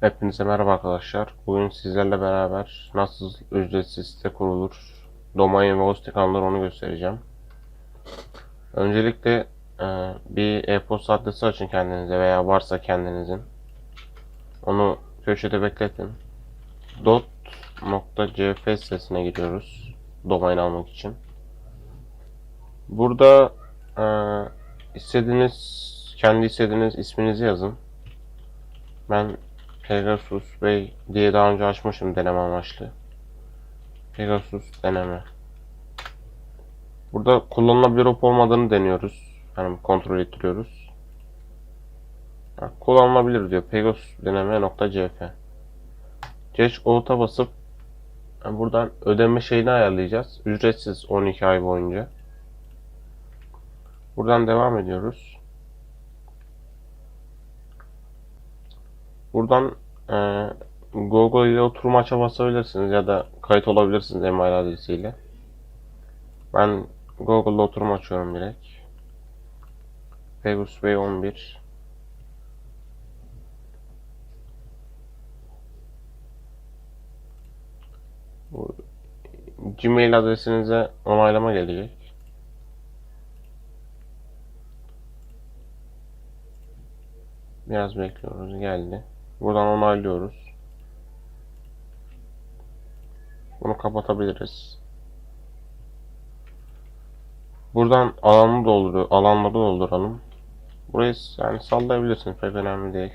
Hepinize merhaba arkadaşlar. Bugün sizlerle beraber nasıl ücretsiz site kurulur, domain ve hosting alınır onu göstereceğim. Öncelikle e, bir e-posta adresi açın kendinize veya varsa kendinizin. Onu köşede bekletin. dot.cf sitesine gidiyoruz. Domain almak için. Burada e, istediğiniz, kendi istediğiniz isminizi yazın. Ben Pegasus Bey diye daha önce açmışım deneme amaçlı. Pegasus deneme. Burada kullanılabilir olup olmadığını deniyoruz. Yani kontrol ettiriyoruz. Kullanılabilir diyor. Pegasus deneme.cf Geç out'a basıp yani buradan ödeme şeyini ayarlayacağız. Ücretsiz 12 ay boyunca. Buradan devam ediyoruz. Buradan e, Google ile oturum aça basabilirsiniz ya da kayıt olabilirsiniz email adresiyle. Ben Google'da oturum açıyorum direkt. Pegasus Bey 11 Bu Gmail adresinize onaylama gelecek. Biraz bekliyoruz. Geldi. Buradan onaylıyoruz. Bunu kapatabiliriz. Buradan alanı dolduruyor. Alanları dolduralım. Burayı yani sallayabilirsiniz. Pek önemli değil.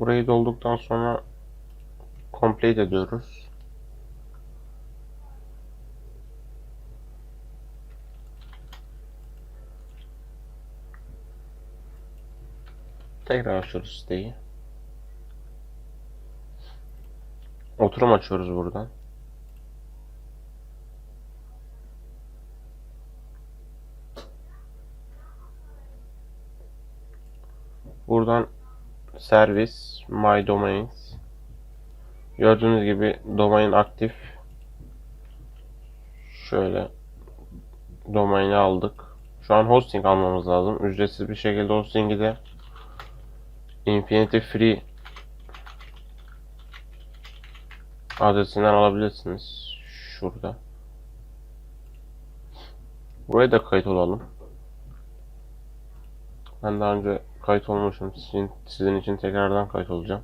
Burayı dolduktan sonra complete ediyoruz. Tekrar açıyoruz siteyi. Oturum açıyoruz buradan. Buradan servis my domains. Gördüğünüz gibi domain aktif. Şöyle domaini aldık. Şu an hosting almamız lazım. Ücretsiz bir şekilde hostingi de Infinity Free adresinden alabilirsiniz. Şurada. Buraya da kayıt olalım. Ben daha önce kayıt olmuşum. Sizin, sizin için tekrardan kayıt olacağım.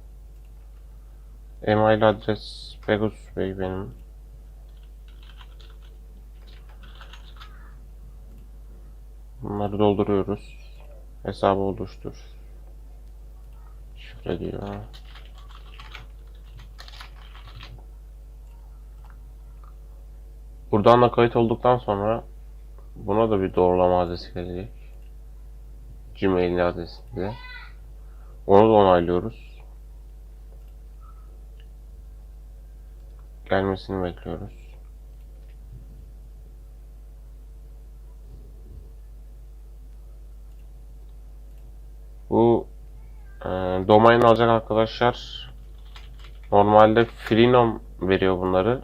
Email adres Pegasus Bey benim. Bunları dolduruyoruz. Hesabı oluştur. Şifre diyor. Buradan da kayıt olduktan sonra buna da bir doğrulama adresi gelecek. Gmail adresinde. Onu da onaylıyoruz. Gelmesini bekliyoruz. Bu e, domain alacak arkadaşlar normalde Freenom veriyor bunları.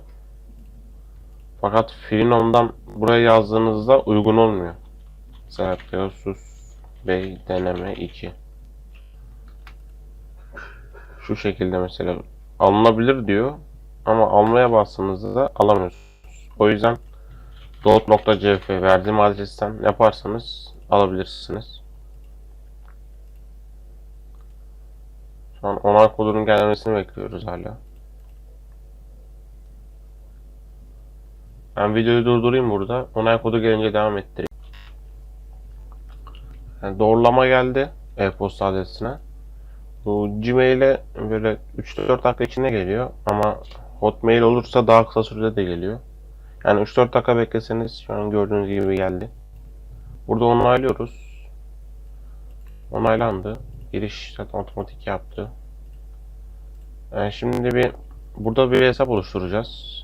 Fakat Freenom'dan buraya yazdığınızda uygun olmuyor. Mesela Pegasus Bey deneme 2. Şu şekilde mesela alınabilir diyor ama almaya bastığınızda da alamıyorsunuz. O yüzden dot.cf verdiğim adresten yaparsanız alabilirsiniz. Şu an onay kodunun gelmesini bekliyoruz hala. Ben videoyu durdurayım burada. Onay kodu gelince devam ettireyim. Yani doğrulama geldi e-posta adresine. Bu Gmail'e böyle 3-4 dakika içinde geliyor ama Hotmail olursa daha kısa sürede de geliyor. Yani 3-4 dakika bekleseniz şu an gördüğünüz gibi geldi. Burada onaylıyoruz. Onaylandı. Giriş zaten otomatik yaptı. Yani şimdi bir burada bir hesap oluşturacağız.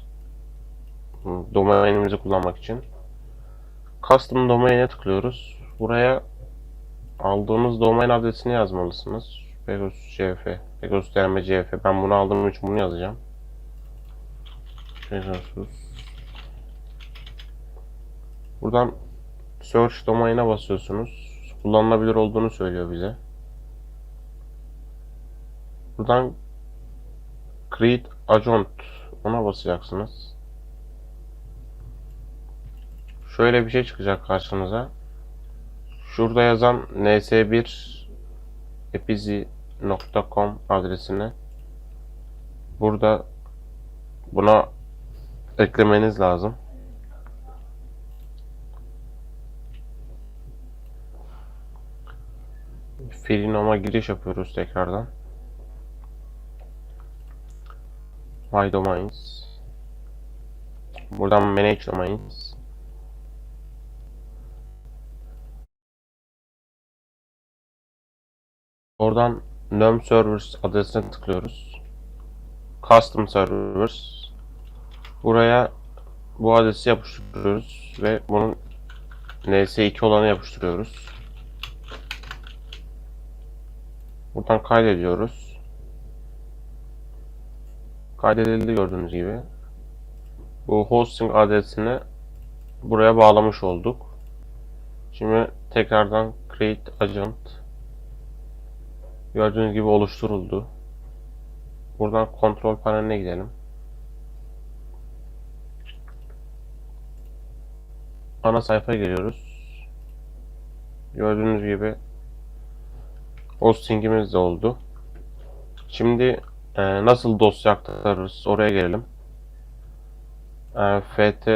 Domainimizi kullanmak için. Custom domain'e tıklıyoruz. Buraya aldığınız domain adresini yazmalısınız. Pegasus CF. Pegasus deneme CF. Ben bunu aldığım için bunu yazacağım. Pegasus. Buradan search domain'e basıyorsunuz. Kullanılabilir olduğunu söylüyor bize. Buradan create agent ona basacaksınız. Şöyle bir şey çıkacak karşınıza. Şurada yazan ns1 epizi.com adresine burada buna eklemeniz lazım. Freenom'a giriş yapıyoruz tekrardan. My Domains. Buradan Manage Domains. Oradan num servers adresine tıklıyoruz. Custom servers. Buraya bu adresi yapıştırıyoruz ve bunun ns2 olanı yapıştırıyoruz. Buradan kaydediyoruz. Kaydedildi gördüğünüz gibi. Bu hosting adresini buraya bağlamış olduk. Şimdi tekrardan create agent Gördüğünüz gibi oluşturuldu. Buradan kontrol paneline gidelim. Ana sayfaya geliyoruz. Gördüğünüz gibi hostingimiz de oldu. Şimdi e, nasıl dosya aktarırız oraya gelelim. E, FT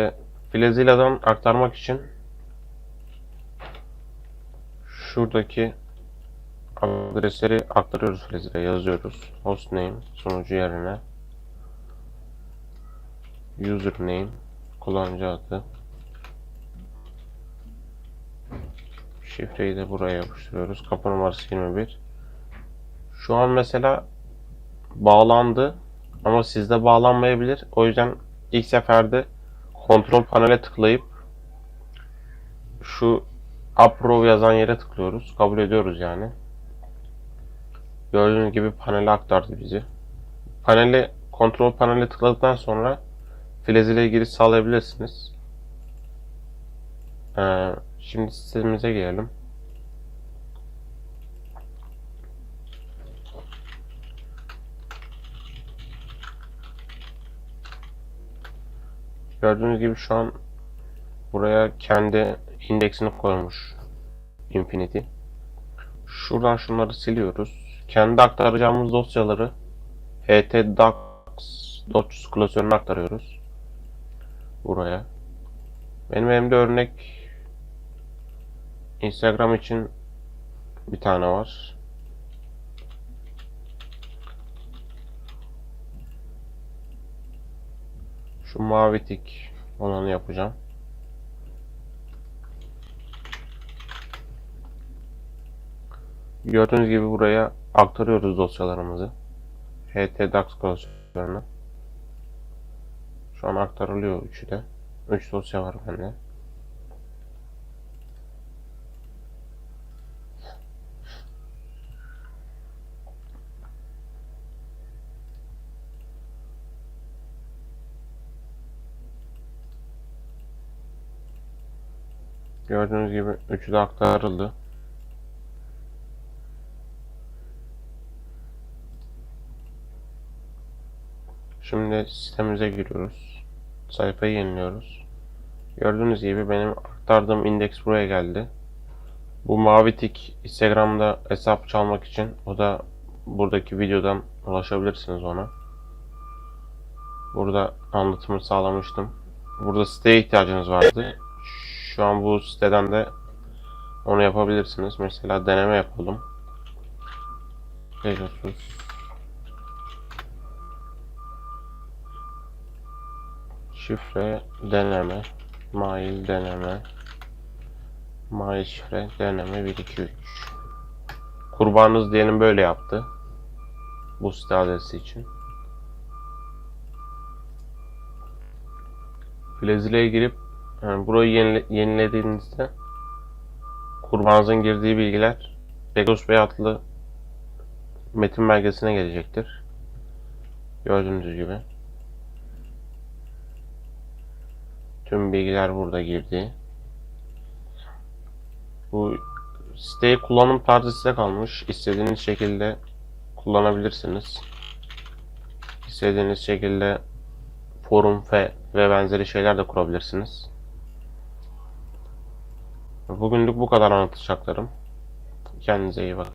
Filezilla'dan aktarmak için şuradaki adresleri aktarıyoruz Flezil'e yazıyoruz. Hostname sunucu yerine username kullanıcı adı şifreyi de buraya yapıştırıyoruz. Kapı numarası 21. Şu an mesela bağlandı ama sizde bağlanmayabilir. O yüzden ilk seferde kontrol panele tıklayıp şu approve yazan yere tıklıyoruz. Kabul ediyoruz yani. Gördüğünüz gibi panele aktardı bizi. Paneli kontrol paneli tıkladıktan sonra Filez ile giriş sağlayabilirsiniz. Ee, şimdi sistemimize gelelim. Gördüğünüz gibi şu an buraya kendi indeksini koymuş Infinity. Şuradan şunları siliyoruz. Kendi aktaracağımız dosyaları htdocs docs klasörüne aktarıyoruz. Buraya. Benim elimde örnek Instagram için bir tane var. Şu mavi tik olanı yapacağım. Gördüğünüz gibi buraya aktarıyoruz dosyalarımızı. htdocs klasörüne. Şu an aktarılıyor üçü de. 3 dosya var bende. Gördüğünüz gibi üçü de aktarıldı. Şimdi sistemimize giriyoruz. Sayfayı yeniliyoruz. Gördüğünüz gibi benim aktardığım indeks buraya geldi. Bu mavi tik Instagram'da hesap çalmak için o da buradaki videodan ulaşabilirsiniz ona. Burada anlatımı sağlamıştım. Burada siteye ihtiyacınız vardı. Şu an bu siteden de onu yapabilirsiniz. Mesela deneme yapalım. Pegasus şifre deneme mail deneme mail şifre deneme 1 2 3 kurbanınız diyelim böyle yaptı bu site adresi için Brezilya'ya girip yani burayı yenile, yenilediğinizde kurbanınızın girdiği bilgiler Pegasus Bey adlı metin belgesine gelecektir. Gördüğünüz gibi. Tüm bilgiler burada girdi. Bu siteyi kullanım tarzı size kalmış. İstediğiniz şekilde kullanabilirsiniz. İstediğiniz şekilde forum ve, ve benzeri şeyler de kurabilirsiniz. Bugünlük bu kadar anlatacaklarım. Kendinize iyi bakın.